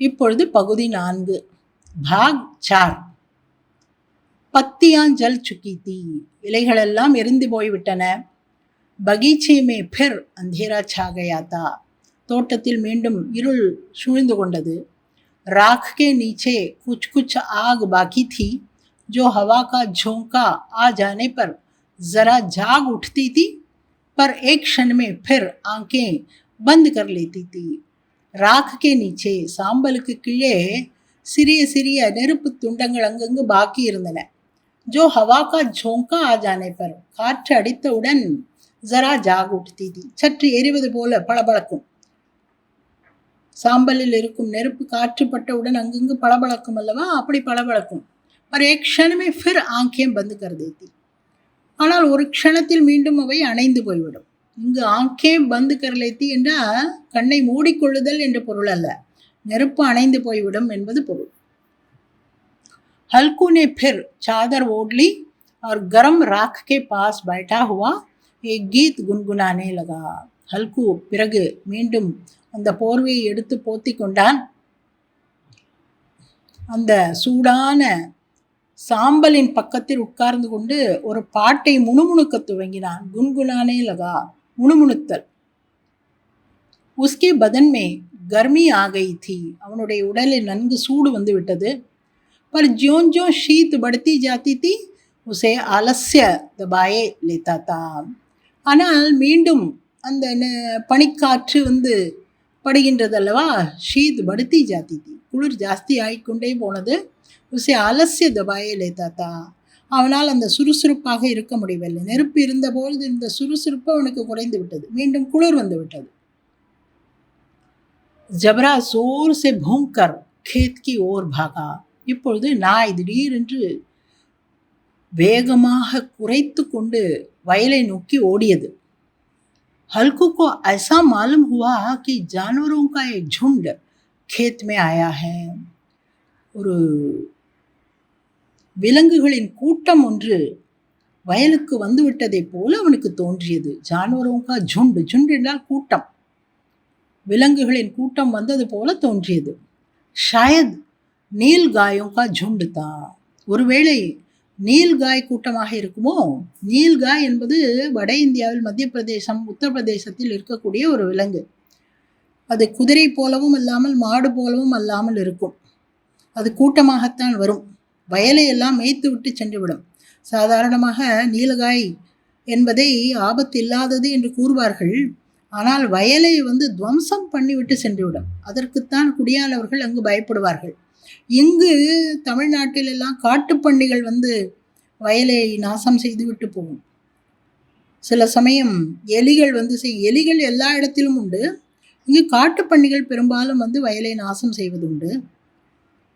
இப்பொழுது பகுதி நான்கு பாக் சார் பத்தியான் ஜல் சுக்கி தீ இலைகளெல்லாம் எரிந்து போய்விட்டன பகீச்சே மே பிர் அந்தேரா छा गया था தோட்டத்தில் மீண்டும் இருள் சூழ்ந்து கொண்டது राख के नीचे कुछ कुछ आग बाकी थी जो हवा का झोंका आ जाने पर जरा जाग उठती थी पर एक क्षण में फिर आंखें बंद कर लेती थी ராக் கே நீச்சே சாம்பலுக்கு கீழே சிறிய சிறிய நெருப்பு துண்டங்கள் அங்கங்கு பாக்கி இருந்தன ஜோ ஹவா கா ஜோங்கா ஆ ஜானே பர் காற்று அடித்தவுடன் ஜரா ஜாக் உட்தி தி சற்று எரிவது போல பளபளக்கும் சாம்பலில் இருக்கும் நெருப்பு காற்று பட்டவுடன் அங்கங்கு பளபளக்கும் அல்லவா அப்படி பளபளக்கும் पर एक क्षण में फिर आंखें बंद कर देती ஆனால் ஒரு க்ஷணத்தில் மீண்டும் அவை அணைந்து போய்விடும் இங்கு ஆங்கே பந்து கரலேத்தி என்றால் கண்ணை மூடிக்கொள்ளுதல் என்ற பொருள் அல்ல நெருப்பு அணைந்து போய்விடும் என்பது பொருள் हल्कू ने फिर चादर ओढ़ ली और गरम राख के पास बैठा हुआ एक गीत गुनगुनाने लगा ஹல்கு பிறகு மீண்டும் அந்த போர்வையை எடுத்து போத்தி கொண்டான் அந்த சூடான சாம்பலின் பக்கத்தில் உட்கார்ந்து கொண்டு ஒரு பாட்டை முணுமுணுக்க துவங்கினான் குன்குனானே லகா முணுமுணுத்தல் உஸ்கே பதன் மே கர்மி ஆகை தி அவனுடைய உடலில் நன்கு சூடு வந்து விட்டது. பர் ஜோன் ஜோ ஷீத் படுத்தி ஜாத்தி தி உசே அலசிய தபாயே லேத்தாத்தா ஆனால் மீண்டும் அந்த பனிக்காற்று வந்து படுகின்றது அல்லவா ஷீத் படுத்தி ஜாத்தி தி குளிர் ஜாஸ்தி ஆகிக்கொண்டே போனது. உசே அலசிய தபாயே லேத்தாத்தா அவனால் அந்த சுறுசுறுப்பாக இருக்க முடியவில்லை நெருப்பு இருந்தபொழுது இந்த சுறுசுறுப்பு அவனுக்கு குறைந்து விட்டது மீண்டும் குளிர் வந்து விட்டது ஜபரா சோர் சே பூங்கர் கேத் கி ஓர் பாகா இப்பொழுது நாய் திடீரென்று வேகமாக குறைத்து கொண்டு வயலை நோக்கி ஓடியது हल्कू को ऐसा मालूम हुआ कि जानवरों का एक झुंड खेत में आया है ஒரு விலங்குகளின் கூட்டம் ஒன்று வயலுக்கு வந்துவிட்டதைப் போல அவனுக்கு தோன்றியது. ஜானுவரோங்கா ஜுண்டு ஜுண்டு என்றால் கூட்டம். விலங்குகளின் கூட்டம் வந்தது போல தோன்றியது. ஷாயத் நீல்காயோங்கா ஜுண்டு தான். ஒருவேளை நீல்காய் கூட்டமாக இருக்குமோ? நீல்காய் என்பது வட இந்தியாவில் மத்திய பிரதேசம் உத்தரப்பிரதேசத்தில் இருக்கக்கூடிய ஒரு விலங்கு. அது குதிரை போலவும் அல்லாமல் மாடு போலவும் அல்லாமல் இருக்கும். அது கூட்டமாகத்தான் வரும். வயலையெல்லாம் மேய்த்து விட்டு சென்றுவிடும். சாதாரணமாக நீலகாய் என்பதை ஆபத்து இல்லாதது என்று கூறுவார்கள். ஆனால் வயலை வந்து துவம்சம் பண்ணிவிட்டு சென்றுவிடும். அதற்குத்தான் குடியானவர்கள் அங்கு பயப்படுவார்கள். இங்கு தமிழ்நாட்டிலெல்லாம் எல்லாம் வந்து வயலை நாசம் செய்துவிட்டு போகும். சில சமயம் எலிகள் வந்து செய் எலிகள் எல்லா இடத்திலும் உண்டு. இங்கு காட்டுப்பண்டிகள் பெரும்பாலும் வந்து வயலை நாசம் செய்வது உண்டு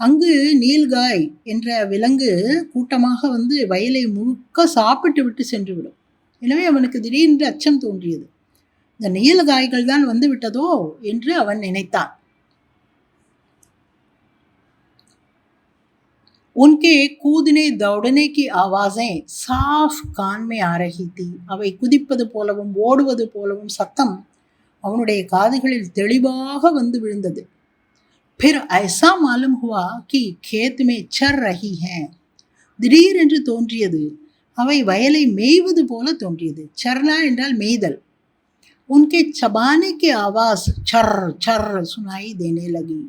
அங்கு நீல்காய் என்ற விலங்கு கூட்டமாக வந்து வயலை முழுக்க சாப்பிட்டு விட்டு சென்றுவிடும் எனவே அவனுக்கு திடீரென்று அச்சம் தோன்றியது இந்த நீலகாய்கள் தான் வந்து விட்டதோ என்று அவன் நினைத்தான் उनके कूदने दौड़ने की आवाजें साफ कान में आ रही थी அவை குதிப்பது போலவும் ஓடுவது போலவும் சத்தம் அவனுடைய காதுகளில் தெளிவாக வந்து விழுந்தது फिर ऐसा मालूम हुआ कि खेत में चर रही हैं திடீரென்று தோன்றியது அவை வயலை மேய்வது போல தோன்றியது சர்னா என்றால் மேய்தல் उनके चबाने के आवाज चर चर सुनाई देने लगी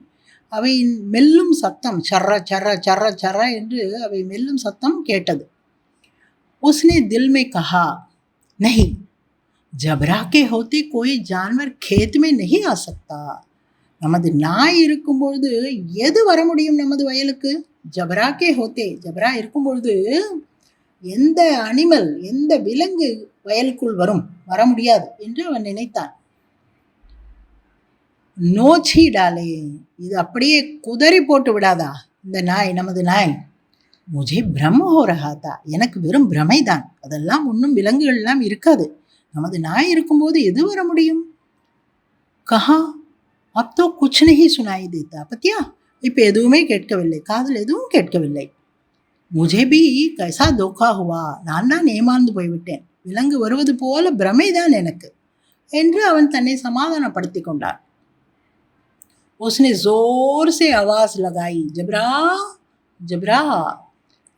அவையின் மெல்லும் சத்தம் சர்ர சர்ர சர்ர சர்ர என்று அவை மெல்லும் சத்தம் கேட்டது उसने दिल में कहा नहीं जबरा के होते कोई जानवर खेत में नहीं आ सकता நமது நாய் இருக்கும்பொழுது எது வர முடியும் நமது வயலுக்கு? ஜபராக்கே ஹோத்தே. ஜபரா இருக்கும்பொழுது எந்த அனிமல் எந்த விலங்கு வயலுக்குள் வரும்? வர முடியாது என்று அவன் நினைத்தான். நோச்சி டாலே இது அப்படியே குதறி போட்டு விடாதா இந்த நாய் நமது நாய்? முஜே பிரம்ம ஹோரஹாத்தா எனக்கு வெறும் பிரமைதான். அதெல்லாம் ஒன்றும் விலங்குகள் எல்லாம் இருக்காது. நமது நாய் இருக்கும்போது எது வர முடியும்? கஹா அப் தோ குச் நஹி சுனாய் தேத்தா பத்தியா இப்போ எதுவுமே கேட்கவில்லை காதில் எதுவும் கேட்கவில்லை முஜே பி கைசா தோக்கா ஹுவா நான் தான் ஏமாந்து போய்விட்டேன் விலங்கு வருவது போல பிரமைதான் எனக்கு என்று அவன் தன்னை சமாதானப்படுத்தி கொண்டான் उसने जोर से आवाज लगाई जबरा ஜப்ரா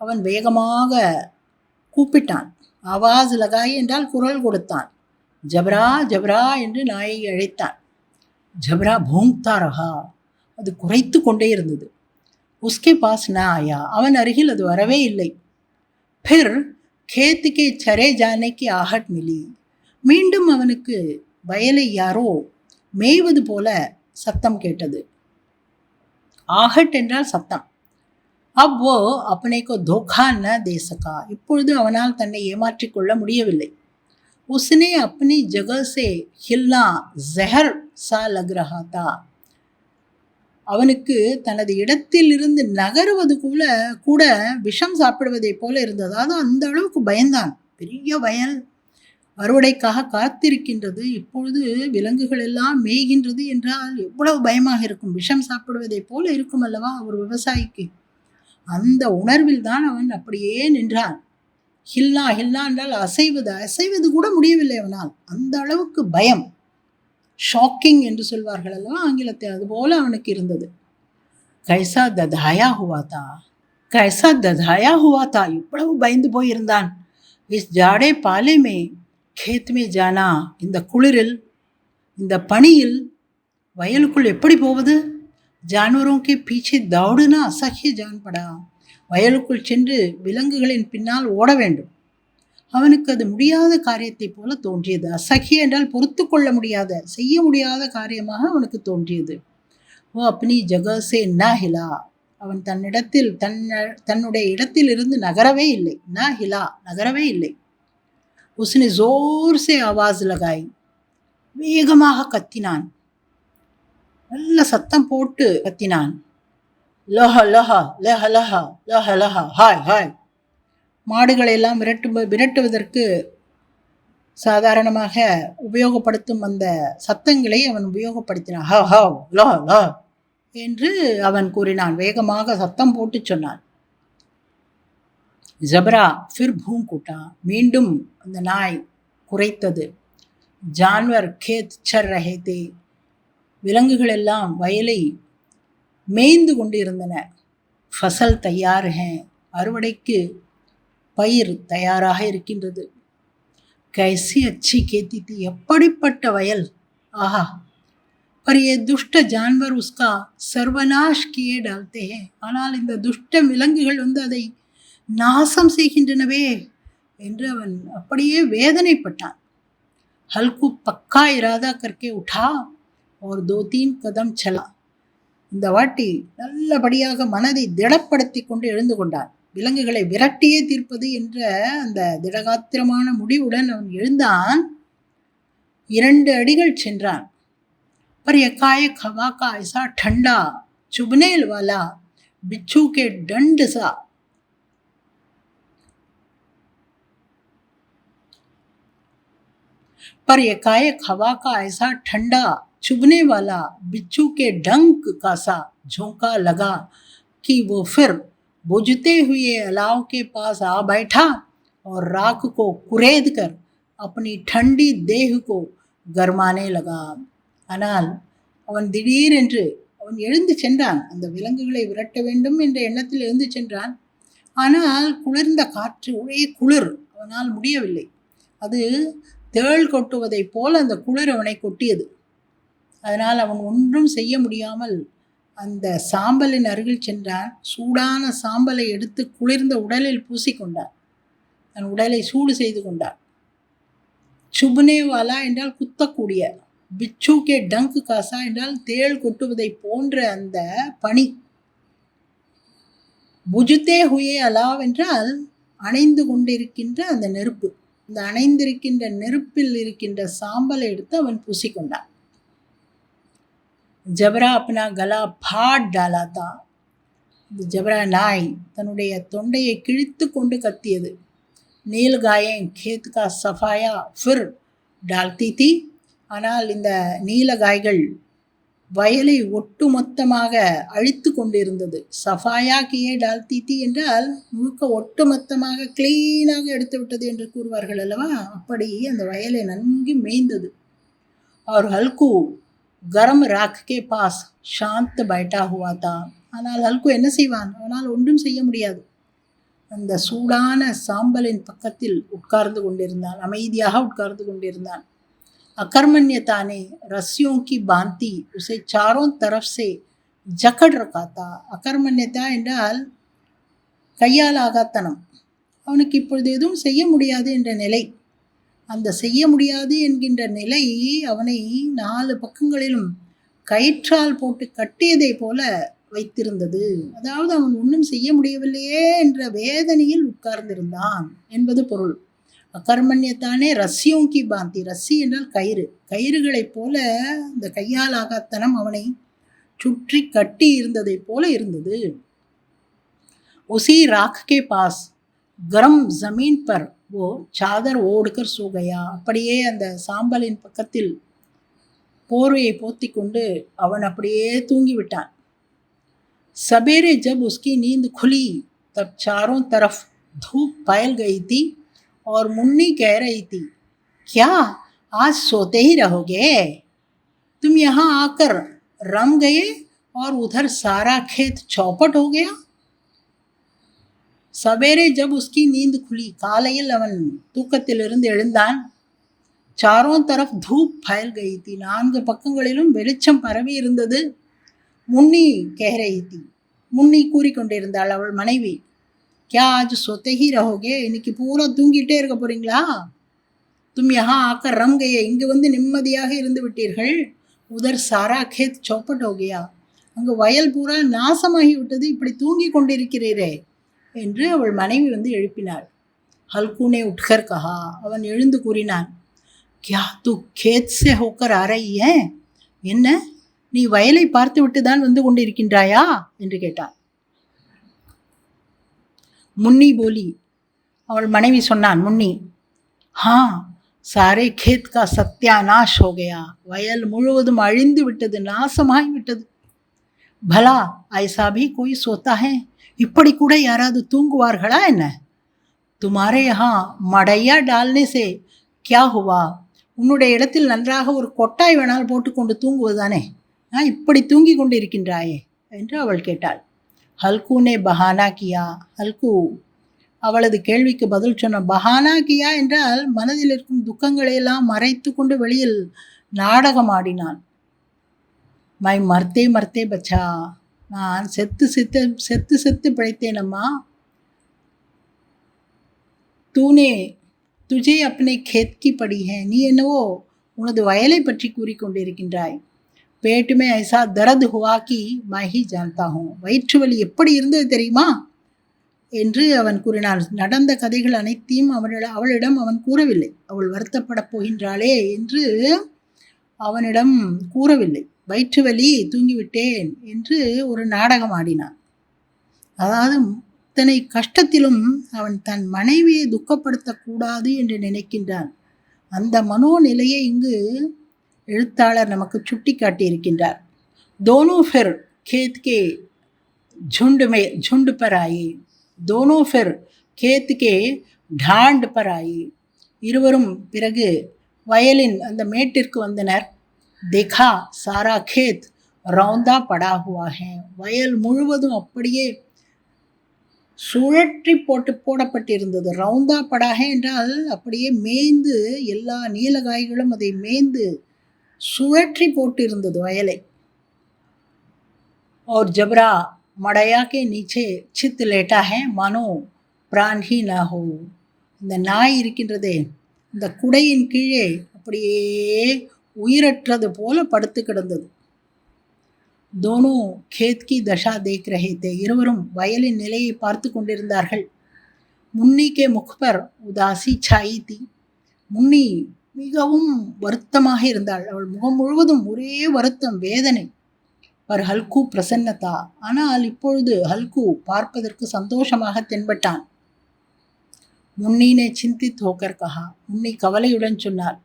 அவன் வேகமாக கூப்பிட்டான் ஆவாஸ் லகாய் என்றால் குரல் கொடுத்தான் ஜப்ரா ஜப்ரா என்று நாயை அழைத்தான் ஜப்ரா பூங்க்தா ரஹா அது குறைத்து கொண்டே இருந்தது உஸ்கே பாஸ் ந ஆயா அவன் அருகில் அது வரவே இல்லை பிர் கேத்துக்கே சரே ஜானைக்கு ஆஹட் மிலி மீண்டும் அவனுக்கு வயலை யாரோ மேய்வது போல சத்தம் கேட்டது ஆஹட் என்றால் சத்தம் அவ்வோ அப்பனைக்கோ தோகா ந தேசக்கா இப்பொழுது அவனால் தன்னை ஏமாற்றிக் கொள்ள முடியவில்லை உஸ்னே अपनी जगह से हिलना जहर सा लग रहा था அவனுக்கு தனது இடத்திலிருந்து நகருவது கூட கூட விஷம் சாப்பிடுவதைப் போல இருந்தது அதாவது அந்த அளவுக்கு பயந்தான் பெரிய வயல் அறுவடைக்காக காத்திருக்கின்றது இப்பொழுது விலங்குகள் எல்லாம் மேய்கின்றது என்றால் எவ்வளவு பயமாக இருக்கும் விஷம் சாப்பிடுவதைப் போல இருக்கும் அல்லவா ஒரு விவசாயிக்கு அந்த உணர்வில் தான் அவன் அப்படியே நின்றான் ஹில்லா ஹில்லா என்றால் அசைவது அசைவது கூட முடியவில்லை அவனால் அந்த அளவுக்கு பயம் ஷாக்கிங் என்று சொல்வார்கள் அல்லவா ஆங்கிலத்தை? அதுபோல் அவனுக்கு இருந்தது. கைசா ததாயா ஹுவாத்தா கைசா ததாயா ஹுவாத்தா இவ்வளவு பயந்து போயிருந்தான். இஸ் ஜாடே பாலேமே கேத்மே ஜானா? இந்த குளிரில் இந்த பணியில் வயலுக்குள் எப்படி போவது? ஜானுவரோங்கே பீச்சே தவுடுனா அசஹிய ஜான் படா. வயலுக்குள் சென்று விலங்குகளின் பின்னால் ஓட வேண்டும். அவனுக்கு அது முடியாத காரியத்தைப் போல தோன்றியது. அசகிய என்றால் பொறுத்து கொள்ள முடியாத செய்ய முடியாத காரியமாக அவனுக்கு தோன்றியது. ஓ அப்னி ஜகசே ந ஹிலா அவன் தன்னிடத்தில் தன் தன்னுடைய இடத்தில் இருந்து நகரவே இல்லை. ந ஹிலா நகரவே இல்லை. உஸ்னி ஜோர் சே ஆவாஸ் லகாய். வேகமாக கத்தினான். நல்ல சத்தம் போட்டு கத்தினான். லஹ லஹ லஹ லஹ லஹ லஹ ஹாய் ஹாய். மாடுகளை எல்லாம் விரட்டு விரட்டுவதற்கு சாதாரணமாக உபயோகப்படுத்தும் அந்த சத்தங்களை அவன் உபயோகப்படுத்தினான். ஹ ஹ லா லா என்று அவன் கூறினான். வேகமாக சத்தம் போட்டு சொன்னான். ஜபரா ஃபிர் கூட்டா மீண்டும் அந்த நாய் குறைத்தது ஜான்வர் கேத் சர் ரஹேதே விலங்குகள் எல்லாம் வயலை மேய்ந்து கொண்டு இருந்தன ஃபசல் தயார் ஹே அறுவடைக்கு பயிர் தயாராக இருக்கின்றது கைசி அச்சி கேத்தி எப்படிப்பட்ட வயல் ஆஹா पर ये दुष्ट जानवर उसका सर्वनाश किए डालते हैं ஆனால் இந்த துஷ்ட விலங்குகள் வந்து அதை நாசம் செய்கின்றனவே என்று அவன் அப்படியே வேதனைப்பட்டான் हल्कू पक्का इरादा करके उठा और दो तीन कदम चला இந்த வாட்டி நல்லபடியாக மனதை திடப்படுத்தி கொண்டு எழுந்து கொண்டான் விலங்குகளை விரட்டியே தீர்ப்பது என்ற அந்த திடகாத்திரமான முடிவுடன் அவன் எழுந்தான் இரண்டு அடிகள் சென்றான் पर एकाएक हवा का ऐसा ठंडा चुभने वाला बिच्छू के दंड सा पर एकाएक हवा का ऐसा ठंडा चुभने वाला बिच्छू के डंक का सा झोंका लगा कि वो फिर बुझते हुए अलाव के पास आ बैठा और राख को कुरेद कर अपनी ठंडी देह को गरमाने लगा ஆனால் அவன் திடீரென்று அவன் எழுந்து சென்றான் அந்த விலங்குகளை விரட்ட வேண்டும் என்ற எண்ணத்தில் எழுந்து சென்றான் ஆனால் குளிர்ந்த காற்று ஒரே குளிர் அவனால் முடியவில்லை அது தேள் கொட்டுவதைப் போல அந்த குளிர் அவனை கொட்டியது அதனால் அவன் ஒன்றும் செய்ய முடியாமல் அந்த சாம்பலின் அருகில் சென்றார் சூடான சாம்பலை எடுத்து குளிர்ந்த உடலில் பூசிக்கொண்டார் தன் உடலை சூடு செய்து கொண்டான். சுபுனேவாலா என்றால் குத்தக்கூடிய பிச்சு கே டங்க் காசா என்றால் தேள் கொட்டுவதை போன்ற அந்த பனி. புஜுத்தே ஹுயே அலாவென்றால் அணைந்து கொண்டிருக்கின்ற அந்த நெருப்பு. இந்த அணைந்திருக்கின்ற நெருப்பில் இருக்கின்ற சாம்பலை எடுத்து அவன் பூசிக்கொண்டான். ஜபரா அப்பனா கலா பாட் டாலா இந்த ஜபரா நாய் தன்னுடைய தொண்டையை கிழித்து கொண்டு கத்தியது. நீல் காயேன் சஃபாயா ஃபிர் டால்தி தீ ஆனால் இந்த நீலகாய்கள் வயலை ஒட்டுமொத்தமாக அழித்து கொண்டிருந்தது. சஃபாயா கியே டால்தி தீ என்றால் முழுக்க ஒட்டுமொத்தமாக கிளீனாக எடுத்து விட்டது என்று கூறுவார்கள் அல்லவா? அப்படி அந்த வயலை நன்கு மேய்ந்தது. அவர் ஹல்கு கரம் ராக் கே பாஸ் சாந்த் பைட்டா हुआ था ஆனால் ஹல்கு என்ன செய்வான் அவனால் ஒன்றும் செய்ய முடியாது அந்த சூடான சாம்பலின் பக்கத்தில் உட்கார்ந்து கொண்டிருந்தான் அமைதியாக உட்கார்ந்து கொண்டிருந்தான் अकर्मण्यता ने रस्सियों की बांति उसे चारों तरफ से ஜக்கட் ரக்காத்தா அகர்மண்யத்தா என்றால் கையால் ஆகாத்தனம் அவனுக்கு இப்பொழுது எதுவும் செய்ய முடியாது என்ற நிலை அந்த செய்ய முடியாது என்கின்ற நிலை அவனை நாலு பக்கங்களிலும் கயிற்றால் போட்டு கட்டியதைப் போல வைத்திருந்தது. அதாவது அவன் ஒன்றும் செய்ய முடியவில்லையே என்ற வேதனையில் உட்கார்ந்திருந்தான் என்பது பொருள். அகர்மண்யத்தானே ரஸ்யும் கி பாந்தி. ரஸ்ஸி என்றால் கயிறு. கயிறுகளைப் போல இந்த கையால் ஆகாத்தனம் அவனை சுற்றி கட்டி இருந்ததைப் போல இருந்தது. உசி ராக் கே பாஸ். கரம் ஜமீன் பர். वो चादर ओढ़कर सो गया அப்படியே அந்த சாம்பலின் பக்கத்தில் போர்வையை போத்தி கொண்டு அவன் அப்படியே தூங்கி விட்டான் सवेरे जब उसकी नींद खुली तब चारों तरफ धूप फैल गई थी और मुन्नी कह रही थी क्या आज सोते ही रहोगे तुम यहाँ आकर रम गए और उधर सारा खेत चौपट हो गया சவேரே ஜப் உஸ்கி நீந்து குழி. காலையில் அவன் தூக்கத்திலிருந்து எழுந்தான். சாரோன் தரப் தூப் பயல் கைத்தி நான்கு பக்கங்களிலும் வெளிச்சம் பரவி இருந்தது. முன்னி கெஹரைத்தி முன்னி கூறிக்கொண்டிருந்தாள் அவள் மனைவி. கியா ஆஜ் சொத்தகி ரஹோகே? இன்னைக்கு பூரா தூங்கிட்டே இருக்க போறீங்களா? தும் யஹா ஆக்க ரம் கயே. இங்கே வந்து நிம்மதியாக இருந்து விட்டீர்கள். உதர் சாரா கேத் சோப்பட் ஹோகியா. அங்கே வயல் பூரா நாசமாகி விட்டது. இப்படி தூங்கி கொண்டிருக்கிறீரே. என்று அவள் மனைவி வந்து எழுப்பினாள். ஹல்கூனே உட்கர் கஹா அவன் எழுந்து கூறினான். கியா தூ கேத் சே ஹோக்கர் அறைய என்ன? நீ வயலை பார்த்து விட்டு தான் வந்து கொண்டிருக்கின்றாயா? என்று கேட்டான் முன்னி போலி அவள் மனைவி சொன்னான். முன்னி ஹா சாரே கேத் கா சத்யாநாஷ் ஹோகையா. வயல் முழுவதும் அழிந்து விட்டது நாசமாகி விட்டது. பலா ஐசா பி கோய் சோத்தா ஹே இப்படி கூட யாராவது தூங்குவார்களா என்ன? துமாரே யஹா மடையா டால்னே சே கியா ஹுவா? உன்னுடைய இடத்தில் நன்றாக ஒரு கொட்டாய் வேணால் போட்டுக்கொண்டு தூங்குவதானே ஆ இப்படி தூங்கி கொண்டு இருக்கின்றாயே என்று அவள் கேட்டாள். ஹல்கூனே பஹானா கியா? ஹல்கு அவளது கேள்விக்கு பதில் சொன்ன பஹானா கியா என்றால் மனதில் இருக்கும் துக்கங்களையெல்லாம் மறைத்து கொண்டு வெளியில் நாடகம் ஆடினான் மை மர்த்தே மர்த்தே பச்சா. நான் செத்து செத்து செத்து செத்து பிழைத்தேனம்மா. தூனே துஜே அப்பனை கேத்கி படி ஹே நீ என்னவோ உனது வயலை பற்றி கூறிக்கொண்டிருக்கின்றாய். பேட்டுமே ஐசா தரது ஹுவாக்கி மாஹி ஜான்தாகும். வயிற்று வலி எப்படி இருந்தது தெரியுமா? என்று அவன் கூறினான் நடந்த கதைகள் அனைத்தையும் அவனிட அவளிடம் அவன் கூறவில்லை. அவள் வருத்தப்படப் போகின்றாளே என்று அவனிடம் கூறவில்லை. வயிற்று வலி தூங்கிவிட்டேன் என்று ஒரு நாடகம் ஆடினான் அதாவது இத்தனை கஷ்டத்திலும் அவன் தன் மனைவியை துக்கப்படுத்தக்கூடாது என்று நினைக்கின்றான் அந்த மனோநிலையை இங்கு எழுத்தாளர் நமக்கு சுட்டி காட்டியிருக்கின்றார் दोनों फिर खेत के झुंड में झुंड पर आए दोनों फिर खेत के ढांड पर आए இருவரும் பிறகு வயலின் அந்த மேட்டிற்கு வந்தனர் देखा सारा खेत रौंदा पड़ा हुआ है வயல் முழுவதும் அப்படியே சுழற்றி போட்டு போடப்பட்டிருந்தது ரவுந்தா படாக என்றால் அப்படியே மேய்ந்து எல்லா நீலகாய்களும் அதை மேய்ந்து சுழற்றி போட்டு இருந்தது வயலை और जबरा मड़ैया के नीचे चित लेटा है मानो प्राण ही ना हो இந்த நாய் இருக்கின்றதே இந்த குடையின் கீழே அப்படியே உயிரற்றது போல படுத்து கிடந்தது. தோனோ கேத்கி தஷா தேக் ரஹே தே இருவரும் வயலின் நிலையை பார்த்து கொண்டிருந்தார்கள். முன்னி கே முக்பர் உதாசி சாயி தி. முன்னி மிகவும் வருத்தமாக இருந்தாள். அவள் முகம் முழுவதும் ஒரே வருத்தம் வேதனை. பர் ஹல்கு பிரசன்னதா. ஆனால் இப்பொழுது ஹல்கு பார்ப்பதற்கு சந்தோஷமாக தென்பட்டான். முன்னினே சிந்தித் ஹோக்கர் கஹா. முன்னி கவலையுடன் சொன்னாள்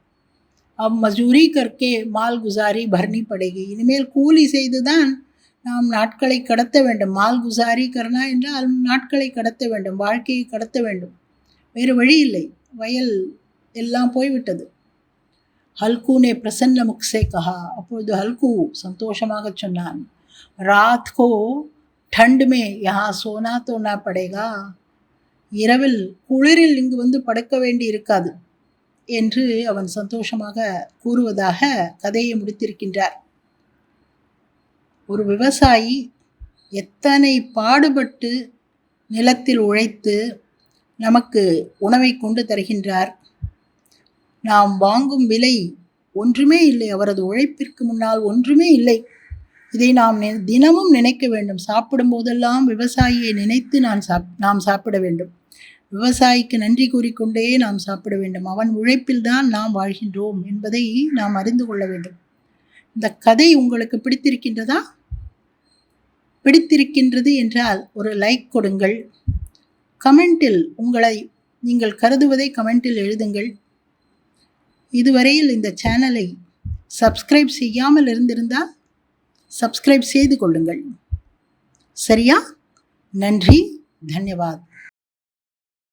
अब மஜூரி கற்கே மால் குசாரி பர்னி படேகி இனிமேல் கூலி செய்துதான் நாம் நாட்களை கடத்த வேண்டும் மால் குசாரி கர்னா என்றால் நாட்களை கடத்த வேண்டும் வாழ்க்கையை கடத்த வேண்டும் வேறு வழி இல்லை வயல் எல்லாம் போய்விட்டது ஹல்கூனே பிரசன்ன முக்ஸே கஹா அப்பொழுது ஹல்கு சந்தோஷமாக சொன்னான் ராத் கோ ठंड में यहाँ सोना तो ना पड़ेगा இரவில் குளிரில் இங்கு வந்து படுக்க வேண்டி இருக்காது என்று அவன் சந்தோஷமாக கூறுவதாக கதையை முடித்திருக்கின்றார். ஒரு விவசாயி எத்தனை பாடுபட்டு நிலத்தில் உழைத்து நமக்கு உணவை கொண்டு தருகின்றார்? நாம் வாங்கும் விலை ஒன்றுமே இல்லை அவரது உழைப்பிற்கு முன்னால் ஒன்றுமே இல்லை. இதை நாம் தினமும் நினைக்க வேண்டும். சாப்பிடும் போதெல்லாம் விவசாயியை நினைத்து நான் சாப் நாம் சாப்பிட வேண்டும். விவசாயிக்கு நன்றி கூறிக்கொண்டே நாம் சாப்பிட வேண்டும். அவன் உழைப்பில்தான் நாம் வாழ்கின்றோம் என்பதை நாம் அறிந்து கொள்ள வேண்டும். இந்த கதை உங்களுக்கு பிடித்திருக்கின்றதா? பிடித்திருக்கின்றது என்றால் ஒரு லைக் கொடுங்கள். கமெண்டில் உங்களை நீங்கள் கருதுவதை கமெண்டில் எழுதுங்கள். இதுவரையில் இந்த சேனலை சப்ஸ்கிரைப் செய்யாமல் இருந்திருந்தால் சப்ஸ்கிரைப் செய்து கொள்ளுங்கள். சரியா? நன்றி தன்யவாத்.